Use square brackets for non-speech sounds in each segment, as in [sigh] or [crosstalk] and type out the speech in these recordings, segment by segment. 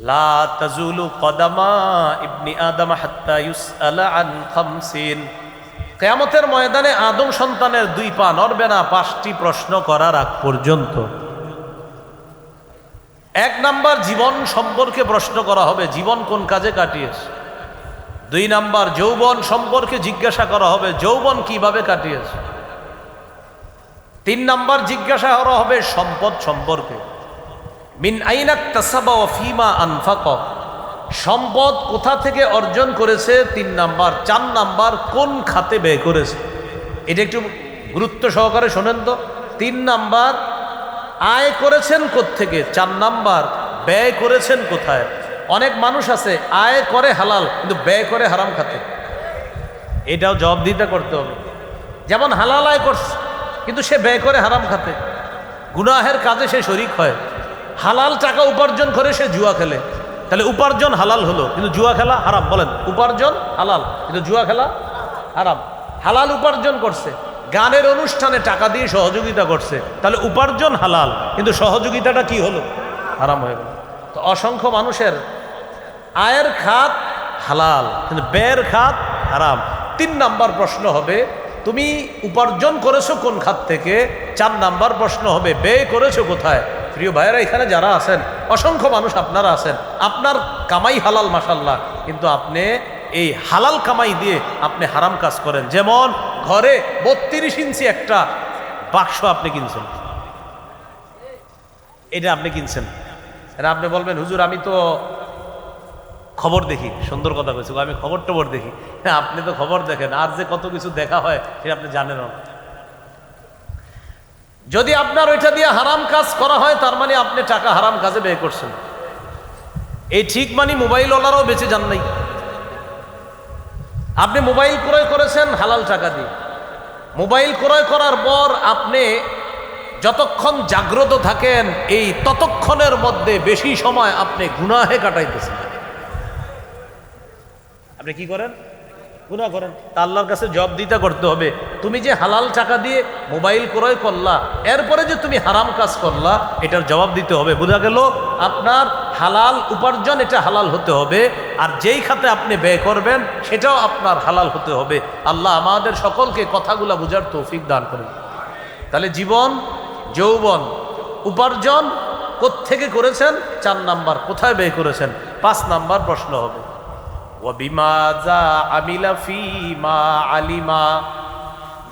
লা ইবনি কেয়ামতের ময়দানে আদম সন্তানের দুই পা নড়বে না, পাঁচটি প্রশ্ন করার আগ পর্যন্ত। এক নাম্বার, জীবন সম্পর্কে প্রশ্ন করা হবে, জীবন কোন কাজে কাটিয়েছে? দুই নাম্বার, যৌবন সম্পর্কে জিজ্ঞাসা করা হবে, যৌবন কীভাবে কাটিয়েছে? তিন নাম্বার, জিজ্ঞাসা করা হবে সম্পদ সম্পর্কে। মিন আইনাক তাসাবা ও ফিমা আনফাক। সম্পদ কোথা থেকে অর্জন করেছে? তিন নাম্বার। চার নাম্বার, কোন খাতে ব্যয় করেছে? এটা একটু গুরুত্ব সহকারে শোনেন তো। তিন নাম্বার, আয় করেছেন থেকে চার নাম্বার, ব্যয় করেছেন কোথায়? অনেক মানুষ আছে, আয় করে হালাল, কিন্তু ব্যয় করে হারাম খাতে। এটাও জবাবদিহিতা করতে হবে। যেমন হালাল আয় করছে, কিন্তু সে ব্যয় করে হারাম খাতে। গুনাহের কাজে সে শরিক হয়। হালাল টাকা উপার্জন করে সে জুয়া খেলে। তাহলে উপার্জন হালাল হলো, কিন্তু জুয়া খেলা হারাম, বলেন। উপার্জন হালাল, কিন্তু জুয়া খেলা হারাম। হালাল উপার্জন করছে, গানের অনুষ্ঠানে টাকা দিয়ে সহযোগিতা করছে, তাহলে উপার্জন হালাল, কিন্তু সহযোগিতাটা কি হলো? হারাম হয়ে গেল। তো অসংখ্য মানুষের আয়ের খাত হালাল, কিন্তু ব্যয়ের খাত হারাম। তিন নাম্বার প্রশ্ন হবে, তুমি উপার্জন করেছ কোন খাত থেকে? চার নাম্বার প্রশ্ন হবে, ব্যয় করেছ কোথায়? প্রিয় ভাইয়েরা, এখানে যারা আছেন, অসংখ্য মানুষ আপনারা আছেন, আপনার কামাই হালাল মাসাল্লাহ কিন্তু আপনি এই হালাল কামাই দিয়ে আপনি হারাম কাজ করেন। যেমন ঘরে বত্রিশ ইঞ্চি একটা বাক্স আপনি কিনছেন। এটা আপনি কিনছেন। এটা আপনি বলবেন, হুজুর, আমি তো খবর দেখি। সুন্দর কথা কইছি, আমি খবর টবর দেখি। হ্যাঁ আপনি তো খবর দেখেন, আর যে কত কিছু দেখা হয়, সেটা আপনি জানেন না। যদি আপনার ওইটা দিয়ে হারাম কাজ করা হয়, তার মানে আপনি টাকা হারাম কাজে ব্যয় করছেন। এই ঠিক মানে মোবাইল মোবাইলওয়ালারাও বেঁচে যান নাই। আপনি মোবাইল ক্রয় করেছেন হালাল টাকা দিয়ে। মোবাইল ক্রয় করার পর আপনি যতক্ষণ জাগ্রত থাকেন, এই ততক্ষণের মধ্যে বেশি সময় আপনি গুনাহে কাটাইতেছেন। আপনি কি করেন? গুণা করেন। তা আল্লাহর কাছে জব দিতে করতে হবে। তুমি যে হালাল টাকা দিয়ে মোবাইল ক্রয় করলা, এরপরে যে তুমি হারাম কাজ করলা, এটার জবাব দিতে হবে। বোঝা গেল, আপনার হালাল উপার্জন এটা হালাল হতে হবে, আর যেই খাতে আপনি ব্যয় করবেন, সেটাও আপনার হালাল হতে হবে। আল্লাহ আমাদের সকলকে কথাগুলা বোঝার তৌফিক দান করেন। তাহলে জীবন, যৌবন, উপার্জন থেকে করেছেন? চার নাম্বার, কোথায় ব্যয় করেছেন? পাঁচ নাম্বার প্রশ্ন হবে। আমিলা ফি মা আলিমা।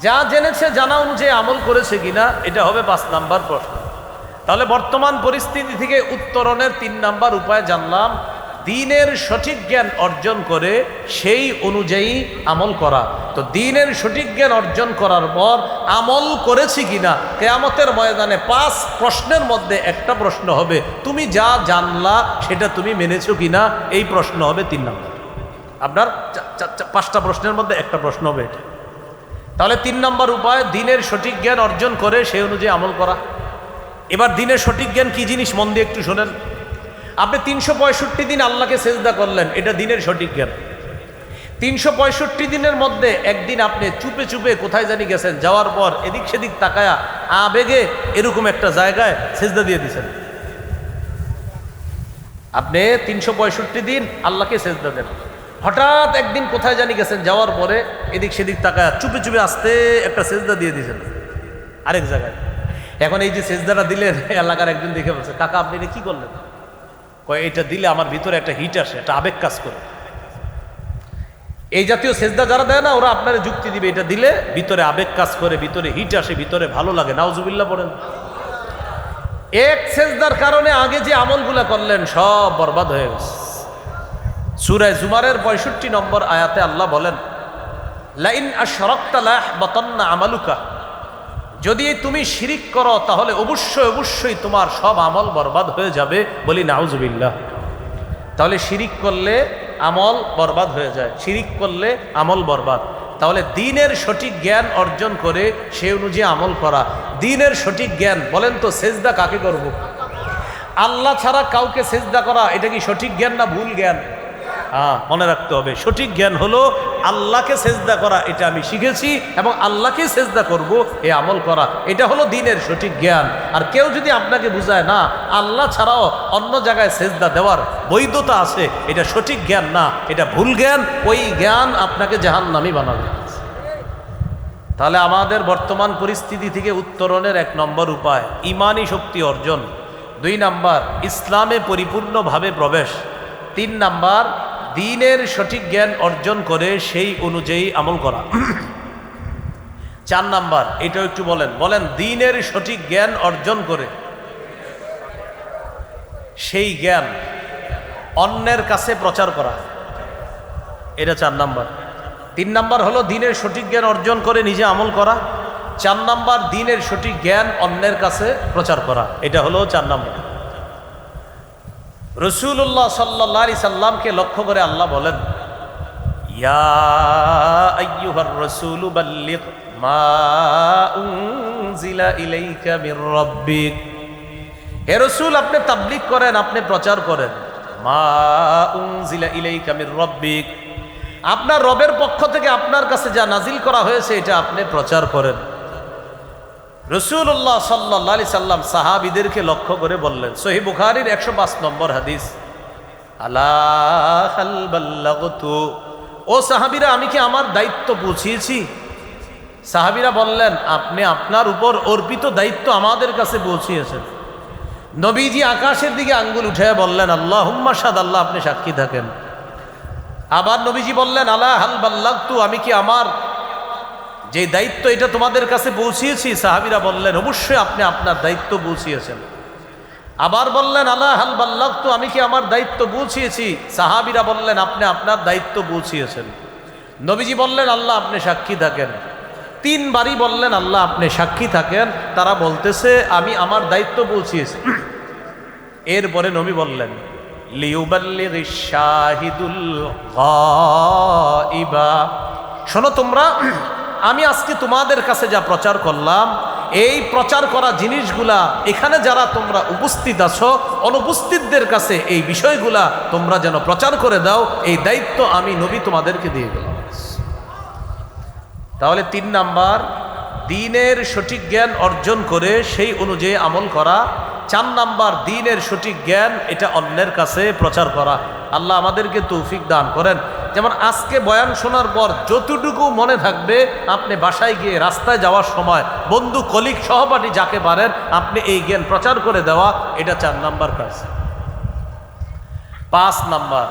যা জেনেছে, জানা অনুযায়ী আমল করেছে কিনা, এটা হবে পাঁচ নাম্বার প্রশ্ন। তাহলে বর্তমান পরিস্থিতি থেকে উত্তরণের তিন নাম্বার উপায় জানলাম। দিনের সঠিক জ্ঞান অর্জন করে সেই অনুযায়ী আমল করা। তো দিনের সঠিক জ্ঞান অর্জন করার পর আমল করেছি কিনা, কেয়ামতের ময়দানে পাঁচ প্রশ্নের মধ্যে একটা প্রশ্ন হবে, তুমি যা জানলা, সেটা তুমি মেনেছো কিনা? এই প্রশ্ন হবে তিন নম্বর। আপনার পাঁচটা প্রশ্নের মধ্যে একটা প্রশ্ন হবে এটা। তাহলে তিন নম্বর উপায়, দিনের সঠিক জ্ঞান অর্জন করে সেই অনুযায়ী আমল করা। এবার দিনের সঠিক জ্ঞান কি জিনিস, মন দিয়ে একটু শোনেন। আপনি তিনশো পঁয়ষট্টি দিন আল্লাহকে সেজদা করলেন, এটা দিনের সঠিক জ্ঞান। তিনশো পঁয়ষট্টি দিনের মধ্যে একদিন আপনি চুপে চুপে কোথায় জানি গেছেন, যাওয়ার পর এদিক সেদিক তাকায়া আবেগে এরকম একটা জায়গায় সেজদা দিয়ে দিছেন আপনি তিনশো পঁয়ষট্টি দিন আল্লাহকে সেজদা দেন। হঠাৎ একদিন কোথায় জানি গেছেন, যাওয়ার পরে এদিক সেদিক তাকায়, চুপে চুপে আসতে একটা সেজদা দিয়ে দিয়েছেন। আরেক জায়গায়। এখন এই যে সেজদাটা দিলেন, এলাকার একজন দেখে বলছে, কাকা, আপনি কি করলেন? কয়, এটা দিলে আমার ভিতরে একটা হিট আসে, একটা আবেগ কাজ করে। এই জাতীয় সেজদা যারা দেয় না, ওরা আপনারা যুক্তি দিবে, এটা দিলে ভিতরে আবেগ কাজ করে, ভিতরে হিট আসে, ভিতরে ভালো লাগে। নাউজুবিল্লা পড়েন। এক সেজদার কারণে আগে যে আমলগুলা করলেন, সব বরবাদ হয়ে গেছে। সুরায় জুমারের পঁয়ষট্টি নম্বর আয়াতে আল্লাহ বলেন, লাইন আশরক্তালাহ বতন্না আমালুকা। যদি তুমি শিরিক করো, তাহলে অবশ্যই অবশ্যই তোমার সব আমল বরবাদ হয়ে যাবে বলি নাউজুবিল্লাহ। তাহলে শিরিক করলে আমল বরবাদ হয়ে যায়, শিরিক করলে আমল বরবাদ। তাহলে দিনের সঠিক জ্ঞান অর্জন করে সে অনুযায়ী আমল করা। দিনের সঠিক জ্ঞান, বলেন তো সেজদা কাকে করব। আল্লাহ ছাড়া কাউকে সেজদা করা, এটা কি সঠিক জ্ঞান না ভুল জ্ঞান? হ্যাঁ মনে রাখতে হবে, সঠিক জ্ঞান হলো আল্লাহকে সেজদা করা, এটা আমি শিখেছি এবং আল্লাহকে সেজদা করব, এ আমল করা, এটা হলো দিনের সঠিক জ্ঞান। আর কেউ যদি আপনাকে বুঝায়, না, আল্লাহ ছাড়াও অন্য জায়গায় সেজদা দেওয়ার বৈধতা আছে, এটা সঠিক জ্ঞান না, এটা ভুল জ্ঞান, ওই জ্ঞান আপনাকে জাহান্নামি বানাবে। তাহলে আমাদের বর্তমান পরিস্থিতি থেকে উত্তরণের এক নম্বর উপায় ইমানি শক্তি অর্জন। দুই নাম্বার, ইসলামে পরিপূর্ণভাবে প্রবেশ। তিন নাম্বার, দিনের সঠিক জ্ঞান অর্জন করে সেই অনুযায়ী আমল করা। চার নাম্বার, এটাও একটু বলেন। বলেন, দিনের সঠিক জ্ঞান অর্জন করে সেই জ্ঞান অন্যের কাছে প্রচার করা। এটা চার নাম্বার। তিন নাম্বার হলো দিনের সঠিক জ্ঞান অর্জন করে নিজে আমল করা। চার নাম্বার, দিনের সঠিক জ্ঞান অন্যের কাছে প্রচার করা। এটা হলো চার নাম্বার। রসুল্লাহ সাল্লি সাল্লামকে লক্ষ্য করে আল্লাহ বলেন হে রসুল, আপনি তাবলিগ করেন, আপনি প্রচার করেন। মা উনজিলা ইলাইকা মির রাব্বিক। আপনার রবের পক্ষ থেকে আপনার কাছে যা নাজিল করা হয়েছে, এটা আপনি প্রচার করেন। রসুল্লাহ সাল্লি সাল্লাম সাহাবিদেরকে লক্ষ্য করে বললেন সহি বুখারির একশো পাঁচ নম্বর হাদিস আল্লাহ ও সাহাবিরা, আমি কি আমার দায়িত্ব পৌঁছিয়েছি সাহাবিরা বললেন, আপনি আপনার উপর অর্পিত দায়িত্ব আমাদের কাছে পৌঁছিয়েছেন নবীজি আকাশের দিকে আঙ্গুল উঠে বললেন আল্লাহ হুম্মা সাদ আল্লাহ, আপনি সাক্ষী থাকেন। আবার নবীজি বললেন আল্লাহ হাল বাল্লাগতু আমি কি আমার যে দায়িত্ব এটা তোমাদের কাছে পৌঁছিয়েছি, সাহাবিরা বললেন, অবশ্যই আপনি আপনার দায়িত্ব পৌঁছিয়েছেন। আবার বললেন, আল্লাহ, হাল তো আমি কি আমার দায়িত্ব পৌঁছিয়েছি? সাহাবিরা বললেন, আপনি আপনার দায়িত্ব পৌঁছিয়েছেন। নবীজি বললেন, আল্লাহ, আপনি সাক্ষী থাকেন। তিনবারই বললেন, আল্লাহ, আপনি সাক্ষী থাকেন। তারা বলতেছে, আমি আমার দায়িত্ব পৌঁছিয়েছি। এরপরে নবী বললেন শোনো তোমরা আমি আজকে তোমাদের কাছে যা প্রচার করলাম, এই প্রচার করা জিনিসগুলা এখানে যারা তোমরা উপস্থিত আছো, অনুপস্থিতদের কাছে এই বিষয়গুলা তোমরা যেন প্রচার করে দাও, এই দায়িত্ব আমি নবী তোমাদেরকে দিয়ে গেলাম তাহলে তিন নাম্বার, দিনের সঠিক জ্ঞান অর্জন করে সেই অনুযায়ী আমল করা। চার নাম্বার, দিনের সঠিক জ্ঞান, এটা অন্যের কাছে প্রচার করা। আল্লাহ আমাদেরকে তৌফিক দান করেন। যেমন আজকে বয়ান শোনার পর যতটুকু মনে থাকবে, আপনি বাসায় গিয়ে রাস্তায় যাওয়ার সময় বন্ধু কলিক সহপাঠী যাকে পারেন, আপনি এই জ্ঞান প্রচার করে দেওয়া, এটা চার নাম্বার কাজ। পাঁচ নাম্বার।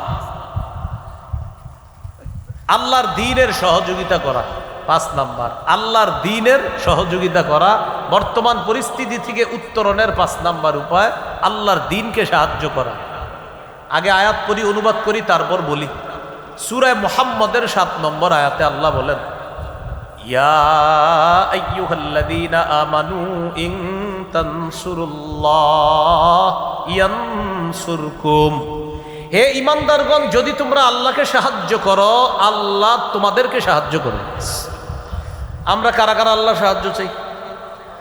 আল্লাহর দিনের সহযোগিতা করা। পাঁচ নাম্বার। আল্লাহর দিনের সহযোগিতা করা। বর্তমান পরিস্থিতি থেকে উত্তরণের পাঁচ নাম্বার উপায়, আল্লাহর দিনকে সাহায্য করা। আগে আয়াত পড়ি, অনুবাদ করি, তারপর বলি। সুরায় মোহাম্মদের সাত নম্বর আয়াতে আল্লাহ বলেন আমানু হে ইমানদারগণ, যদি তোমরা আল্লাহকে সাহায্য করো, আল্লাহ তোমাদেরকে সাহায্য করবে। আমরা কারা কারা আল্লাহ সাহায্য চাই।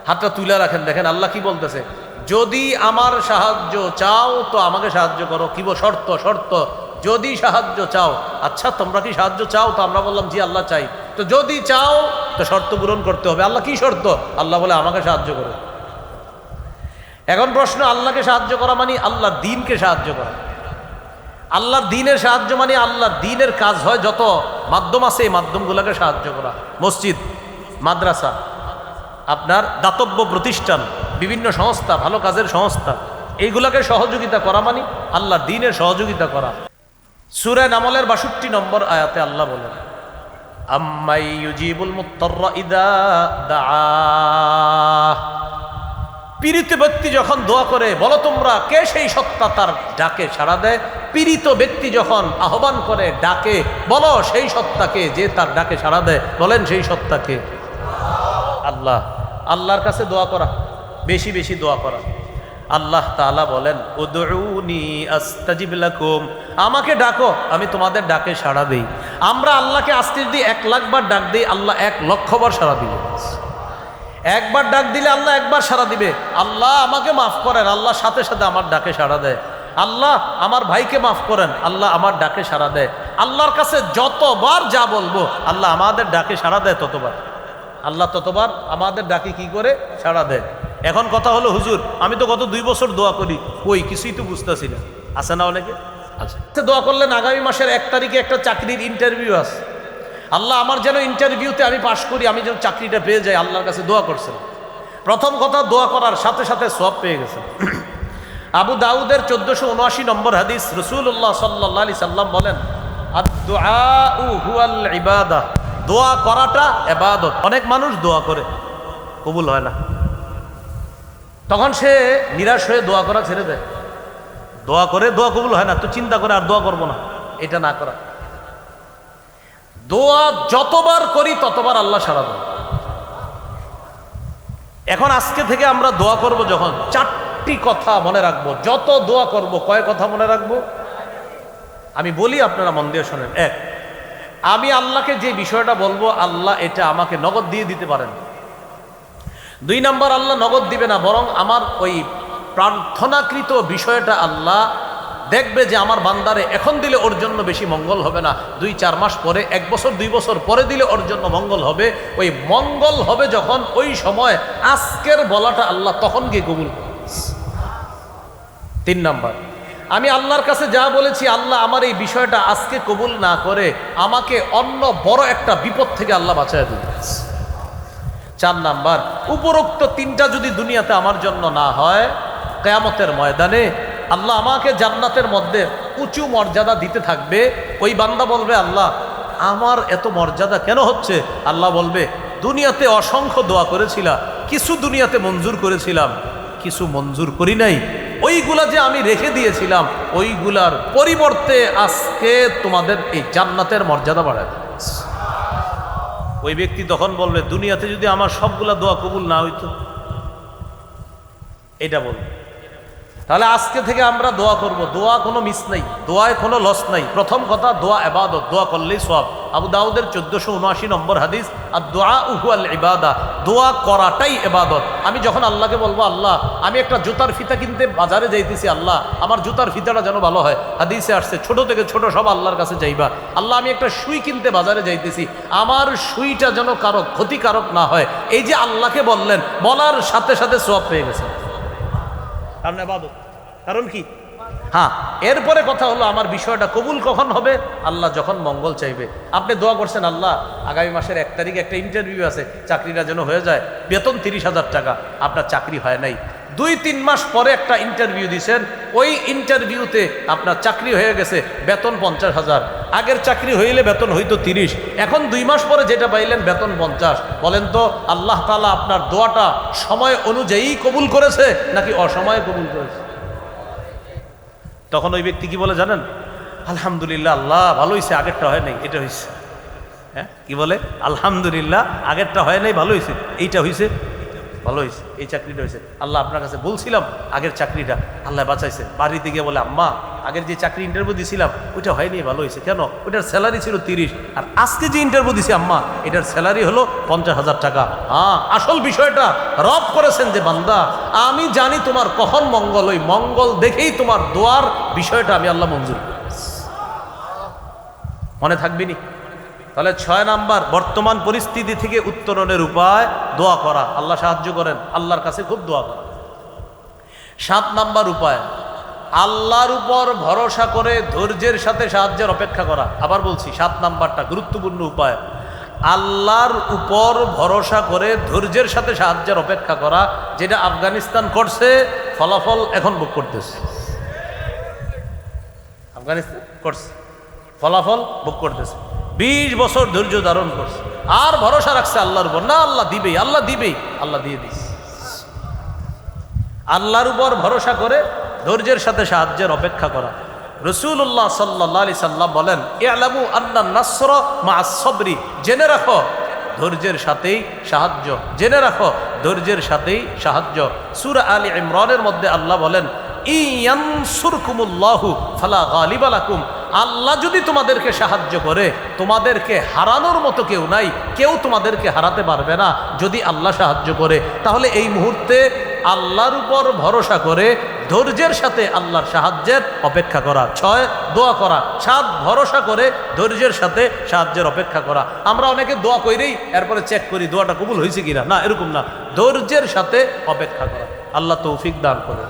হাতটা তুলে রাখেন, দেখেন আল্লাহ কি বলতেছে, যদি আমার সাহায্য চাও তো আমাকে সাহায্য করো, কি শর্ত শর্ত। যদি সাহায্য চাও আচ্ছা তোমরা কি সাহায্য চাও? তো আমরা বললাম, জি, আল্লাহ চাই। তো যদি চাও, তো শর্ত পূরণ করতে হবে। আল্লাহ কি শর্ত? আল্লাহ বলে, আমাকে সাহায্য করো। এখন প্রশ্ন, আল্লাহকে সাহায্য করা মানে আল্লাহর দিনকে সাহায্য করা। আল্লাহর দিনের সাহায্য মানে আল্লাহর দিনের কাজ হয় যত মাধ্যম আছে, এই মাধ্যমগুলোকে সাহায্য করা। মসজিদ, মাদ্রাসা, আপনার দাতব্য প্রতিষ্ঠান, বিভিন্ন সংস্থা, ভালো কাজের সংস্থা, এইগুলোকে সহযোগিতা করা মানে আল্লাহর দিনের সহযোগিতা করা। সুরে নামলের বাষট্টি নম্বর আয়াতে আল্লাহ বলেন, আম্মাই ইউজিবুল মুত্তররা ইদা দাআ। পীড়িত ব্যক্তি যখন দোয়া করে, বলো তোমরা, কে সেই সত্তা তার ডাকে সাড়া দেয়? পীড়িত ব্যক্তি যখন আহ্বান করে, ডাকে, বলো সেই সত্তাকে যে তার ডাকে সাড়া দেয়। বলেন, সেই সত্তাকে। আল্লাহ, আল্লাহর কাছে দোয়া করা, বেশি বেশি দোয়া করা। আল্লাহ তাআলা বলেন, উদউনি আস্তাজিব লাকুম। আমাকে ডাকো, আমি তোমাদের ডাকে সাড়া দিই। আমরা আল্লাহকে আস্তির দিই, এক লাখবার ডাক দিই, আল্লাহ এক লক্ষবার সাড়া দিলেন একবার ডাক দিলে আল্লাহ একবার সাড়া দিবে। আল্লাহ আমাকে মাফ করেন, আল্লাহ সাথে সাথে আমার ডাকে সাড়া দেয়। আল্লাহ আমার ভাইকে মাফ করেন, আল্লাহ আমার ডাকে সাড়া দেয়। আল্লাহর কাছে যতবার যা বলব, আল্লাহ আমাদের ডাকে সাড়া দেয় ততবার। আল্লাহ ততবার আমাদের ডাকে কি করে? সাড়া দেয়। এখন কথা হলো হুজুর আমি তো গত দুই বছর দোয়া করি। কই কিছুই তো বুঝতেছি না। আছে না অনেকে? আচ্ছা দোয়া করলেন আগামী মাসের এক তারিখে একটা চাকরির ইন্টারভিউ আছে। আল্লাহ আমার যেন ইন্টারভিউতে আমি পাশ করি আমি যেন চাকরিটা পেয়ে যাই আল্লাহর কাছে দোয়া করছেন। প্রথম কথা দোয়া করার সাথে সাথে সব পেয়ে গেছেন। [clears throat] আবু দাউদের চোদ্দশো উনআশি নম্বর হাদিস রসুল্লাহ সাল্লাহ আলি সাল্লাম বলেন ইবাদা। দোয়া করাটা এবাদত। অনেক মানুষ দোয়া করে কবুল হয় না। তখন সে নিরাশ হয়ে দোয়া করা ছেড়ে দেয়। দোয়া করে দোয়া কবুল হয় না তো চিন্তা করে আর দোয়া করব না। এটা না করা। দোয়া যতবার করি ততবার আল্লাহ সারা দেয়। এখন আজকে থেকে আমরা দোয়া করব যখন চারটি কথা মনে রাখব। যত দোয়া করব কয় কথা মনে রাখব? আমি বলি আপনারা মন দিয়ে শোনেন। এক আমি আল্লাহকে যে বিষয়টা বলব আল্লাহ এটা আমাকে নগদ দিয়ে দিতে পারেন। দুই নম্বর আল্লাহ নগদ দিবে না, বরং আমার ওই প্রার্থনাকৃত বিষয়টা আল্লাহ দেখবে যে আমার বান্দারে এখন দিলে ওর জন্য বেশি মঙ্গল হবে না। দুই, চার মাস পরে, এক বছর, দুই বছর পরে দিলে ওর জন্য মঙ্গল হবে। ওই মঙ্গল হবে যখন ওই সময় আজকের বলাটা আল্লাহ তখন গিয়ে কবুল। তিন নাম্বার, আমি আল্লাহর কাছে যা বলেছি আল্লাহ আমার এই বিষয়টা আজকে কবুল না করে আমাকে অন্য বড় একটা বিপদ থেকে আল্লাহ বাঁচায় দিবে। চার নাম্বার, উপরোক্ত তিনটা যদি দুনিয়াতে আমার জন্য না হয়, কেয়ামতের ময়দানে আল্লাহ আমাকে জান্নাতের মধ্যে উঁচু মর্যাদা দিতে থাকবে। ওই বান্দা বলবে, আল্লাহ, আমার এত মর্যাদা কেন হচ্ছে? আল্লাহ বলবে, দুনিয়াতে অসংখ্য দোয়া করেছিলা কিছু দুনিয়াতে মঞ্জুর করেছিলাম, কিছু মঞ্জুর করি নাই। ওইগুলা যে আমি রেখে দিয়েছিলাম, ওইগুলার পরিবর্তে আজকে তোমাদের এই জান্নাতের মর্যাদা বাড়ায়। ওই ব্যক্তি তখন বলবে দুনিয়াতে যদি আমার সবগুলা দোয়া কবুল না হইতো? এটা বলবে। তাহলে আজকে থেকে আমরা দোয়া করব। দোয়া কোনো মিস নাই, দোয়ায় কোনো লস নাই। প্রথম কথা, দোয়া এবাদত দোয়া করলেই সব আবু দাউদের চোদ্দশো উনআশি নম্বর হাদিস আর দোয়া উহু আল ইবাদা। দোয়া করাটাই এবাদত। আমি যখন আল্লাহকে বলব, আল্লাহ, আমি একটা জুতার ফিতা কিনতে বাজারে যাইতেছি, আল্লাহ, আমার জুতার ফিতাটা যেন ভালো হয়। হাদিসে আসছে, ছোট থেকে ছোট সব আল্লাহর কাছে যাইবা। আল্লাহ, আমি একটা সুই কিনতে বাজারে যাইতেছি। আমার সুইটা যেন কারও ক্ষতিকারক না হয়। এই যে আল্লাহকে বললেন, বলার সাথে সাথে সব পেয়ে গেছে। কারণ এবাদত কারণ কি? হ্যাঁ এরপরে কথা হলো, আমার বিষয়টা কবুল কখন হবে? আল্লাহ যখন মঙ্গল চাইবে। আপনি দোয়া করছেন, আল্লাহ, আগামী মাসের এক তারিখ একটা ইন্টারভিউ আছে, চাকরিটা যেন হয়ে যায়। বেতন তিরিশ হাজার টাকা। আপনার চাকরি হয় নাই। দুই, তিন মাস পরে একটা ইন্টারভিউ দিয়েছেন ওই ইন্টারভিউতে আপনার চাকরি হয়ে গেছে বেতন পঞ্চাশ হাজার। আগের চাকরি হইলে বেতন হইতো তিরিশ। এখন দুই মাস পরে যেটা পাইলেন বেতন পঞ্চাশ। বলেন তো, আল্লাহ তালা আপনার দোয়াটা সময় অনুযায়ী কবুল করেছে নাকি অসময়ে কবুল করেছে? তখন ওই ব্যক্তি কি বলে জানেন? আলহামদুলিল্লাহ, আল্লাহ ভালো হয়েছে আগেরটা হয় নাই, এটা হয়েছে হ্যাঁ কি বলে? আলহামদুলিল্লাহ, আগেরটা হয় নাই, ভালো হয়েছে এইটা হয়েছে ভালো হয়েছে, এই চাকরিটা হয়েছে। আল্লাহ আপনার কাছে বলছিলাম, আগের চাকরিটা আল্লাহ বাঁচাইছে। বাড়িতে গিয়ে বলে, আম্মা, আগের যে চাকরি ইন্টারভিউ দিছিলাম, ওইটা হয়নি, ভালো হয়েছে। কেন? ওইটার স্যালারি ছিল তিরিশ। আর আজকে যে ইন্টারভিউ দিছি, আম্মা, এটার স্যালারি হলো পঞ্চাশ হাজার টাকা। হ্যাঁ আসল বিষয়টা রব করেছেন যে বান্দা, আমি জানি তোমার কখন মঙ্গল ওই মঙ্গল দেখেই তোমার দোয়ার বিষয়টা আমি আল্লাহ মঞ্জুর করি মনে থাকবিনি তাহলে ছয় নাম্বার, বর্তমান পরিস্থিতি থেকে উত্তরণের উপায় দোয়া করা। আল্লাহ সাহায্য করেন, আল্লাহর কাছে খুব দোয়া করা। সাত নাম্বার উপায়, আল্লাহর উপর ভরসা করে ধৈর্যের সাথে সাহায্যের অপেক্ষা করা। আবার বলছি, সাত নাম্বারটা গুরুত্বপূর্ণ উপায়, আল্লাহর উপর ভরসা করে ধৈর্যের সাথে সাহায্যের অপেক্ষা করা, যেটা আফগানিস্তান করছে, ফলাফল এখন ভোগ করতেছে। আফগানিস্তান করছে, ফলাফল ভোগ করতেছে। বিশ বছর ধৈর্য ধারণ করছে। আর ভরসা রাখছে আল্লাহর উপর। না, আল্লাহ দিবেই আল্লাহ দিবেই, আল্লাহ দিয়ে দিস আল্লাহর উপর ভরসা করে ধৈর্যের সাথে সাহায্যের অপেক্ষা করা। রসুল্লাহ সাল্লাহ আলি সাল্লাম বলেন এ আলামু আল্লাহ নাসর মা সবরি। জেনে রাখো, ধৈর্যের সাথেই সাহায্য। জেনে রাখো, ধৈর্যের সাথেই সাহায্য। সুর আলী ইমরানের মধ্যে আল্লাহ বলেন ইয়ানসুরকুমুল্লাহু ফালা গালিবালাকুম আল্লাহ যদি তোমাদেরকে সাহায্য করে, তোমাদেরকে হারানোর মতো কেউ নাই, কেউ তোমাদেরকে হারাতে পারবে না। যদি আল্লাহ সাহায্য করে, তাহলে এই মুহূর্তে আল্লাহর উপর ভরসা করে ধৈর্যের সাথে আল্লাহর সাহায্যের অপেক্ষা করা। ছয়, দোয়া করা। সাত, ভরসা করে ধৈর্যের সাথে সাহায্যের অপেক্ষা করা। আমরা অনেকে দোয়া করেই এরপরে চেক করি দোয়াটা কবুল হয়েছে কিনা। না, এরকম না। ধৈর্যের সাথে অপেক্ষা করা। আল্লাহ তৌফিক দান করে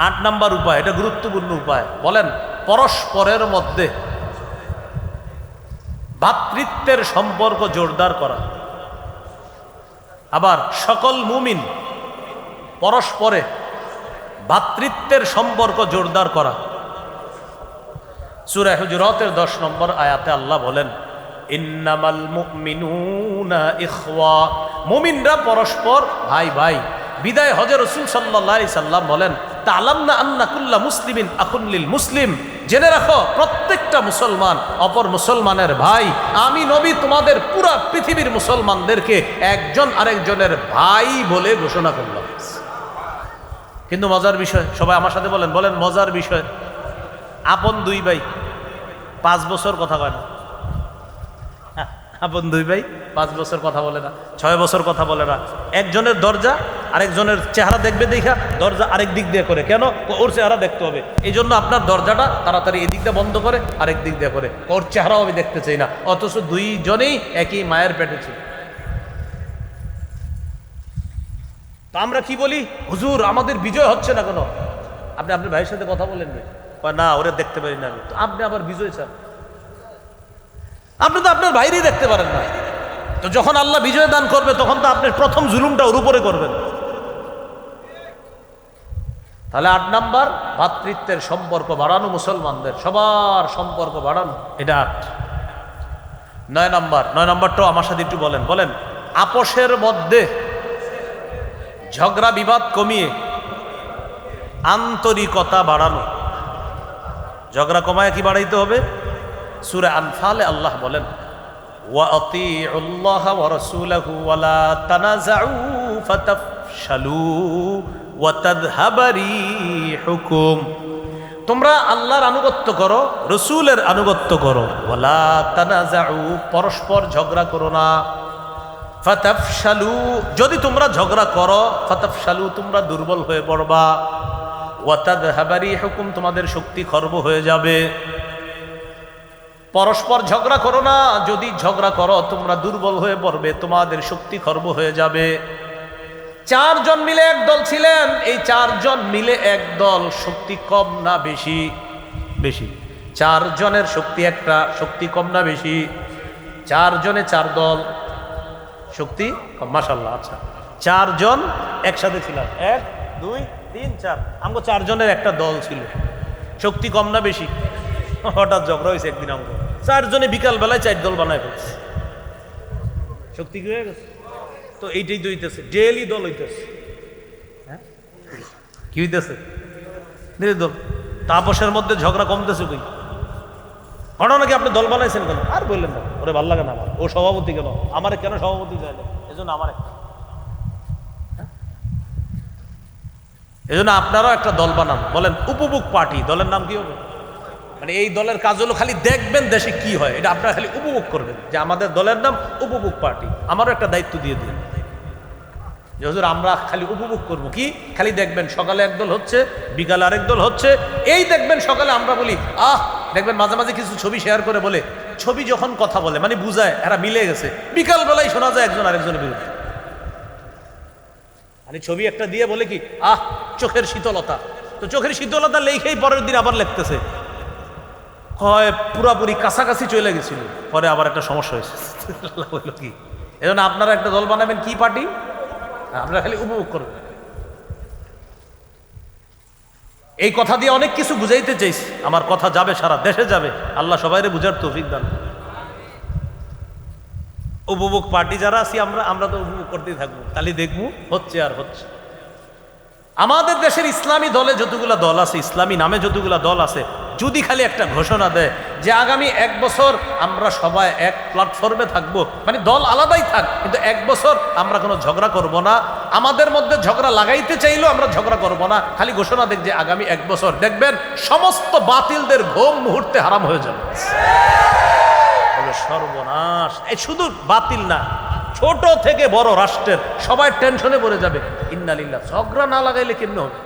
আট নাম্বার উপায়, এটা গুরুত্বপূর্ণ উপায়। বলেন পরস্পরের মধ্যে ভাতৃত্বের সম্পর্ক জোরদার করা। আবার সকল মুমিন পরস্পরে ভাতৃত্বের সম্পর্ক জোরদার করা। সুরা হুজুরতের দশ নম্বর আয়াতে আল্লাহ বলেন, ইন্নামাল ইখওয়া। মুমিনরা পরস্পর, ভাই ভাই, বিদায় হজর রসুল সাল্লাহ সাল্লাম বলেন তা আলাম না আন্না কুল্লা মুসলিমিন আকুল্লিল মুসলিম। জেনে রাখো, প্রত্যেকটা মুসলমান অপর মুসলমানের ভাই। আমি নবী, তোমাদের পুরা পৃথিবীর মুসলমানদেরকে একজন আরেকজনের ভাই বলে ঘোষণা করলাম। কিন্তু মজার বিষয়, সবাই আমার সাথে বলেন বলেন মজার বিষয়। আপন দুই ভাই, পাঁচ বছর কথা কয় না। আপন দুই ভাই, পাঁচ বছর কথা বলে না, ছয় বছর কথা বলে না। একজনের দরজা, আরেকজনের চেহারা দেখবে দেখা, দরজা আরেক দিক দিয়ে করে। কেন? ওর চেহারা দেখতে হবে। এই জন্য আপনার দরজাটা তাড়াতাড়ি এদিকটা বন্ধ করে, আরেক দিক দিয়ে করে। ওর চেহারাও আমি দেখতে চাই না। অথচ দুইজনেই একই মায়ের পেটে ছিল। তো আমরা কি বলি? হুজুর, আমাদের বিজয় হচ্ছে না কেন? আপনি আপনার ভাইয়ের সাথে কথা বলেন না, ওরা দেখতে পারি না আমি। তো আপনি আবার বিজয় চান। আপনি তো আপনার বাইরেই দেখতে পারেন না। তো যখন আল্লাহ বিজয় দান করবে, তখন তো আপনি প্রথম জুলুমটা ওর উপরে করবেন। তাহলে আট নাম্বার, ভাতৃত্বের সম্পর্ক বাড়ানো মুসলমানদের, সবার সম্পর্ক বাড়ানো, এটা আট। নয় নাম্বার, নয় নাম্বারটাও আমার সাথে একটু বলেন বলেন, আপোষের মধ্যে ঝগড়া বিবাদ কমিয়ে আন্তরিকতা বাড়ানো। ঝগড়া কমায় কি বাড়াইতে হবে? সুরা আনফালে আল্লাহ বলেন তোমরা আল্লাহর আনুগত্য করো, রসুলের আনুগত্য করো। ওলা তানাজাউ পরস্পর ঝগড়া করো না। ফতাফশালু, যদি তোমরা ঝগড়া করো, ফতাফশালু, তোমরা দুর্বল হয়ে পড়বা। ওয়াতাদ হাবারি হুকুম তোমাদের শক্তি খর্ব হয়ে যাবে। পরস্পর ঝগড়া করো না, যদি ঝগড়া করো, তোমরা দুর্বল হয়ে পড়বে, তোমাদের শক্তি খর্ব হয়ে যাবে। চারজন মিলে এক দল ছিলেন, এই চারজন মিলে এক দল শক্তি কম না বেশি? বেশি। চারজনের শক্তি একটা, শক্তি কম না বেশি? চারজনে চার দল, শক্তি মাসাল্লাহ আচ্ছা। চারজন একসাথে ছিলাম। এক, দুই, তিন, চার। আমগো চারজনের একটা দল ছিল। শক্তি কম না বেশি? হঠাৎ ঝগড়া হয়েছে একদিন আমগো। চারজনে বিকাল বেলায় চার দল বানায় ফেলছে। শক্তি কি হয়ে গেছে? তো এইটাই তো হইতেছে ডেলি দল হইতেছে। হ্যাঁ? কি হইতেছে? দল। তাপসের মধ্যে ঝগড়া কমতেছে কই? ঘটনা নাকি আপনি দল বানাইছেন কেন? আর বললেন না। ওরে ভালো লাগে না আমার। ও সভাপতি কেন? আমার কেন সভাপতি না? এজন্য আমার। এই জন্য আপনারাও একটা দল বানান। বলেন উপভোগ পার্টি। দলের নাম কি হবে? মানে এই দলের কাজ হলো খালি দেখবেন দেশে কি হয়। এটা আপনারা খালি উপভোগ করবেন। যে আমাদের দলের নাম উপভোগ পার্টি। আমারও একটা দায়িত্ব দিয়ে দিন। যে হুজুর, আমরা খালি উপভোগ করব কি? খালি দেখবেন সকালে একদল হচ্ছে, বিকালে আরেক দল হচ্ছে। এই দেখবেন সকালে আমরা বলি, আহ! দেখবেন মাঝে মাঝে কিছু ছবি শেয়ার করে বলে। ছবি যখন কথা বলে মানে বুঝায়, এরা মিলে গেছে। বিকাল বেলায় শোনা যায় একজন আরেকজনের বিরুদ্ধে। মানে ছবি একটা দিয়ে বলে কি, আহ, চোখের শীতলতা। তো চোখের শীতলতা লেখেই পরের দিন আবার লিখতেছে। হয় পুরাপুরি কাছাকাছি চলে গেছিল। পরে আবার একটা সমস্যা হয়েছে। বলল কি? এজন্য আপনারা একটা দল বানাবেন, কি পার্টি? আপনারা খালি উপভোগ করবেন এই কথা দিয়ে অনেক কিছু বুঝাইতে চাইছি। আমার কথা যাবে সারা দেশে যাবে। আল্লাহ সবাইরে বুঝার তৌফিক দান উপভোগ পার্টি যারা আছি, আমরা আমরা তো উপভোগ করতেই থাকব। খালি দেখব, হচ্ছে আর হচ্ছে। আমাদের দেশের ইসলামী দলে যতগুলা দল আছে, ইসলামী নামে যতগুলা দল আছে যদি খালি একটা ঘোষণা দেয় যে আগামী এক বছর আমরা সবাই এক প্ল্যাটফর্মে থাকব মানে দল আলাদাই থাক, কিন্তু এক বছর আমরা কোনো ঝগড়া করব না। আমাদের মধ্যে ঝগড়া লাগাইতে চাইলেও আমরা ঝগড়া করব না। খালি ঘোষণা দেখ যে আগামী এক বছর। দেখবেন সমস্ত বাতিলদের ঘুম মুহূর্তে হারাম হয়ে যাবে। সর্বনাশ। এই শুধু বাতিল না, ছোট থেকে বড় রাষ্ট্রের সবাই টেনশনে পড়ে যাবে। ইন্নালিল্লাহ, ঝগড়া না লাগাইলে কেমন হবে?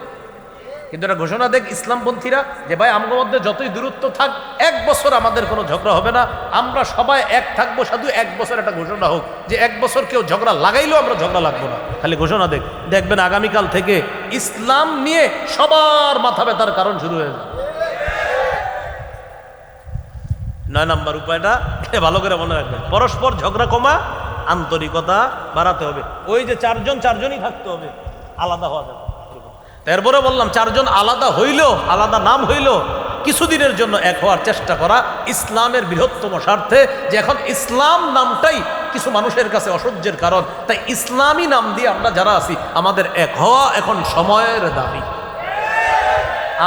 কিন্তু এটা ঘোষণা দেখ ইসলামপন্থীরা যে ভাই আমার মধ্যে যতই দূরত্ব থাক, এক বছর আমাদের কোনো ঝগড়া হবে না। আমরা সবাই এক থাকব, শুধু এক বছর একটা ঘোষণা হোক যে এক বছর কেউ ঝগড়া লাগাইলেও আমরা ঝগড়া লাগবো না। খালি ঘোষণা দেখ। দেখবেন আগামীকাল থেকে ইসলাম নিয়ে সবার মাথা ব্যথার কারণ শুরু হয়ে যাবে। নয় নাম্বার উপায়টা ভালো করে মনে রাখবেন। পরস্পর ঝগড়া কমা, আন্তরিকতা বাড়াতে হবে। ওই যে চারজন, চারজনই থাকতে হবে। আলাদা হওয়া যাবে তারপরে বললাম, চারজন আলাদা হইল, আলাদা নাম হইল, কিছুদিনের জন্য এক হওয়ার চেষ্টা করা ইসলামের বৃহত্তম স্বার্থে, যে এখন ইসলাম নামটাই কিছু মানুষের কাছে অসহ্যের কারণ। তাই ইসলামী নাম দিয়ে আমরা যারা আছি, আমাদের এক হওয়া এখন সময়ের দাবি।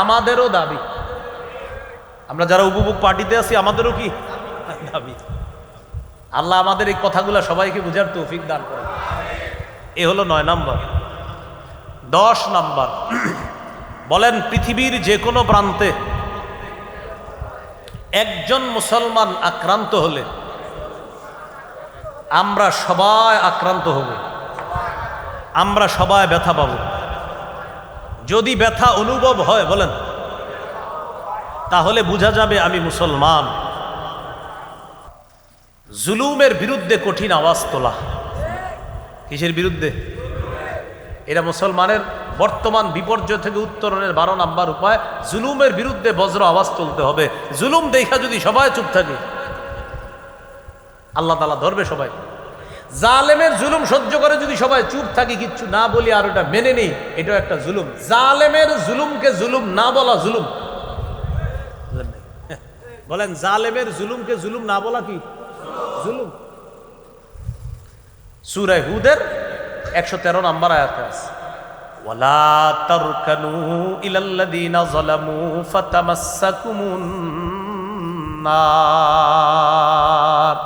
আমাদেরও দাবি। আমরা যারা উপভোগ পার্টিতে আছি, আমাদেরও কি দাবি? আল্লাহ আমাদের এই কথাগুলো সবাইকে বুঝার তৌফিক দান করে এ হলো নয় নাম্বার। দশ নাম্বার। বলেন পৃথিবীর যে কোনো প্রান্তে একজন মুসলমান আক্রান্ত হলে আমরা সবাই আক্রান্ত হব। আমরা সবাই ব্যথা পাব। যদি ব্যথা অনুভব হয়, বলেন, তাহলে বোঝা যাবে আমি মুসলমান। জুলুমের বিরুদ্ধে কঠিন আওয়াজ তোলা। কিসের বিরুদ্ধে? এটা মুসলমানের বর্তমান বিপর্যয় থেকে উত্তরণের বারো নাম্বার উপায়, জুলুমের বিরুদ্ধে বজ্র আওয়াজ তুলতে হবে। জুলুম দেখা যদি সবাই চুপ থাকে, আল্লাহ তালা ধরবে সবাই। জালেমের জুলুম সহ্য করে যদি সবাই চুপ থাকি, কিচ্ছু না বলি আর ওটা মেনে নেই, এটাও একটা জুলুম। জালেমের জুলুমকে জুলুম না বলা জুলুম। বলেন, জালেমের জুলুমকে জুলুম না বলা কি? জুলুম। সুরায় হুদের একশো তেরো নাম্বার আয়াতে আছে। তারকানু ইলাল্লাযীনা যালামু ফাতামাসসাকুমুন নার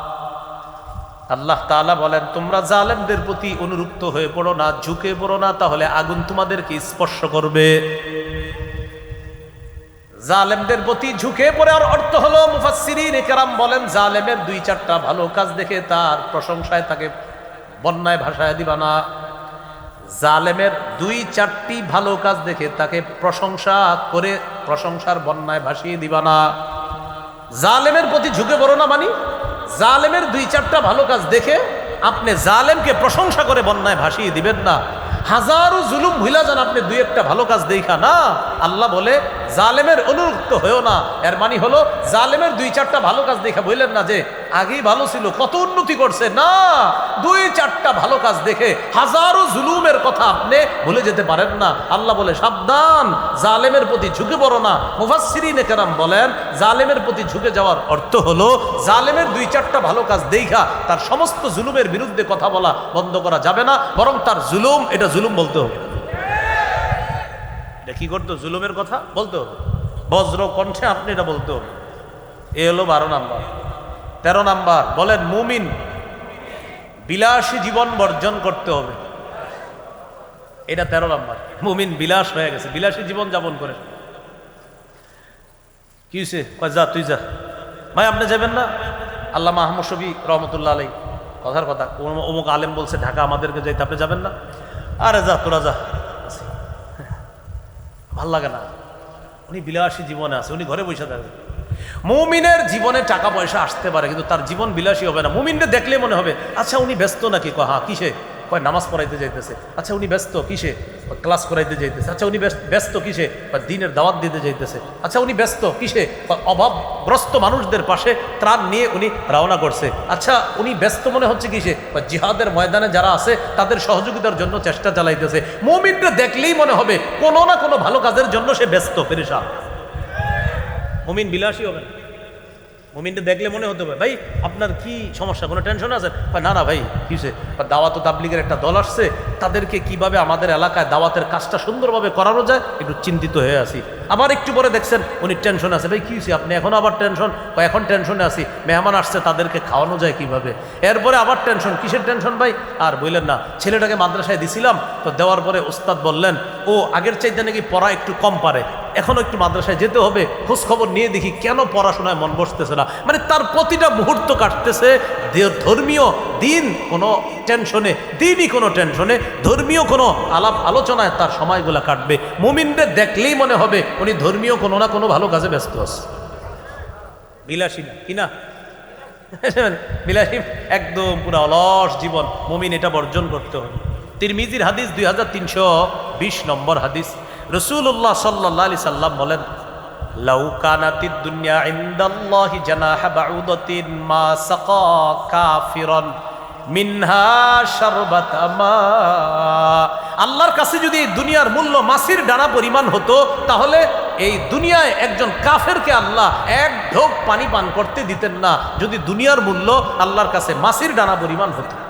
আল্লাহ তাআলা বলেন তোমরা জালেমদের প্রতি অনুরুক্ত হয়ে পড়ো না ঝুঁকে পড়ো না তাহলে আগুন তোমাদেরকে স্পর্শ করবে। জালেমদের প্রতি ঝুঁকে পড়ে আর অর্থ হলো মুফাসসিরিন একরাম বলেন জালেমের দুই চারটা ভালো কাজ দেখে তার প্রশংসায় তাকে বন্যায় ভাষায় দিবা না। জালেমের দুই চারটি ভালো কাজ দেখে তাকে প্রশংসা করে প্রশংসার বন্যায় ভাসিয়ে দিবা না। জালেমের প্রতি ঝুঁকে পড়ো না মানি। জালেমের দুই চারটা ভালো কাজ দেখে আপনি জালেমকে প্রশংসা করে বন্যায় ভাসিয়ে দিবেন না। হাজারো জুলুম ভুলা যান আপনি দুই একটা ভালো কাজ দেখা না। আল্লাহ বলে জালেমের অনুরক্ত হয়েও না। এর মানে হলো, জালেমের দুই চারটা ভালো কাজ দেখা বললেন না যে, আগেই ভালো ছিল, কত উন্নতি করছে। না, দুই চারটা ভালো কাজ দেখে হাজারো জুলুমের কথা আপনি ভুলে যেতে পারেন না। আল্লাহ বলে, সাবধান, জালেমের প্রতি ঝুঁকে পড়ো না। মুফাসসিরিনে কেরাম বলেন, জালেমের প্রতি ঝুঁকে যাওয়ার অর্থ হলো, জালেমের দুই চারটা ভালো কাজ দেখা, তার সমস্ত জুলুমের বিরুদ্ধে কথা বলা বন্ধ করা যাবে না, বরং তার জুলুম, এটা জুলুম বলতে হবে। এটা কি করতো? জুলুমের কথা বলতে? বজ্র কণ্ঠে আপনি এটা বলতে। এ হলো বারো নাম্বার। তেরো নাম্বার, বলেন, মুমিন বিলাসী জীবন বর্জন করতে হবে। এটা তেরো নাম্বার। মুমিন বিলাস হয়ে গেছে, বিলাসী জীবন যাপন করে। কি হয়েছে যা, তুই যা। ভাই, আপনি যাবেন না? আল্লাহ মাহমুদ শবি রহমতুল্লাহ আলাই কথার কথা। অমুক আলেম বলছে, ঢাকা আমাদেরকে যাইতে, আপনি যাবেন না? আরে যা, তোরা যা। ভালো লাগে না উনি বিলাসী জীবনে আছে, উনি ঘরে বসে থাকবে মুমিনের জীবনে টাকা পয়সা আসতে পারে, কিন্তু তার জীবন বিলাসী হবে না। মুমিনকে দেখলে মনে হবে আচ্ছা উনি ব্যস্ত নাকি? হ্যাঁ কিসে? কয়, নামাজ পড়াইতে যাইতেছে। আচ্ছা উনি ব্যস্ত, কিসে? ক্লাস করাইতে যাইতেছে। আচ্ছা উনি ব্যস্ত- কিসে? কয়, দিনের দাওয়াত দিতে যাইতেছে। আচ্ছা উনি ব্যস্ত, কিসে? অভাবগ্রস্ত মানুষদের পাশে ত্রাণ নিয়ে উনি রওনা করছে। আচ্ছা উনি ব্যস্ত মনে হচ্ছে কিসে? বা জিহাদের ময়দানে যারা আছে, তাদের সহযোগিতার জন্য চেষ্টা চালাইতেছে। মুমিনকে দেখলেই মনে হবে, কোনো না কোনো ভালো কাজের জন্য সে ব্যস্ত, পেরেশান। মুমিন বিলাসী হবে না। মুমিনটা দেখলে মনে হতে পারে, ভাই, আপনার কি সমস্যা? কোনো টেনশন আছে? না না, ভাই কিসে দাওয়াত তাবলিগের একটা দল আসছে, তাদেরকে কীভাবে আমাদের এলাকায় দাওয়াতের কাজটা সুন্দরভাবে করানো যায়? একটু চিন্তিত হয়ে আছি। আবার একটু পরে দেখছেন উনি টেনশন আছে। ভাই, কি হয়েছে আপনি? এখন আবার টেনশন এখন টেনশনে আছি। মেহমান আসছে, তাদেরকে খাওয়ানো যায় কীভাবে? এরপরে আবার টেনশন কিসের টেনশন ভাই? আর বললেন না, ছেলেটাকে মাদ্রাসায় দিছিলাম, তো দেওয়ার পরে উস্তাদ বললেন, ও, আগের চাইতে নাকি পড়া একটু কম পারে। এখনও একটু মাদ্রাসায় যেতে হবে। খোঁজ খবর নিয়ে দেখি কেন পড়াশোনায় মন বসতেছে না। মানে তার প্রতিটা মুহূর্ত কাটতেছে। ধর্মীয় দিন কোনো টেনশনে দিনই কোনো টেনশনে ধর্মীয় কোনো আলাপ আলোচনায় তার সময়গুলো কাটবে। মুমিনদের দেখলেই মনে হবে উনি ধর্মীয় কোনো না কোনো ভালো কাজে ব্যস্ত আছে। বিলাসী না কি না? বিলাসী একদম পুরো অলস জীবন মমিন এটা বর্জন করতে হবে। তিরমিজির হাদিস দুই হাজার তিনশো বিশ নম্বর হাদিস। রসুল্লাহ সাল্লাহ আলি সাল্লাম বলেন লাউ কানাতিদ দুনিয়া ইন্দাল্লাহি জানাহা বাউদাতিন মা সাকা কাফিরন। আল্লাহর কাছে যদি দুনিয়ার মূল্য মাসির ডানা পরিমাণ হতো, তাহলে এই দুনিয়ায় একজন কাফেরকে আল্লাহ এক ঢোক পানি পান করতে দিতেন না। যদি দুনিয়ার মূল্য আল্লাহর কাছে মাসির ডানা পরিমাণ হতো।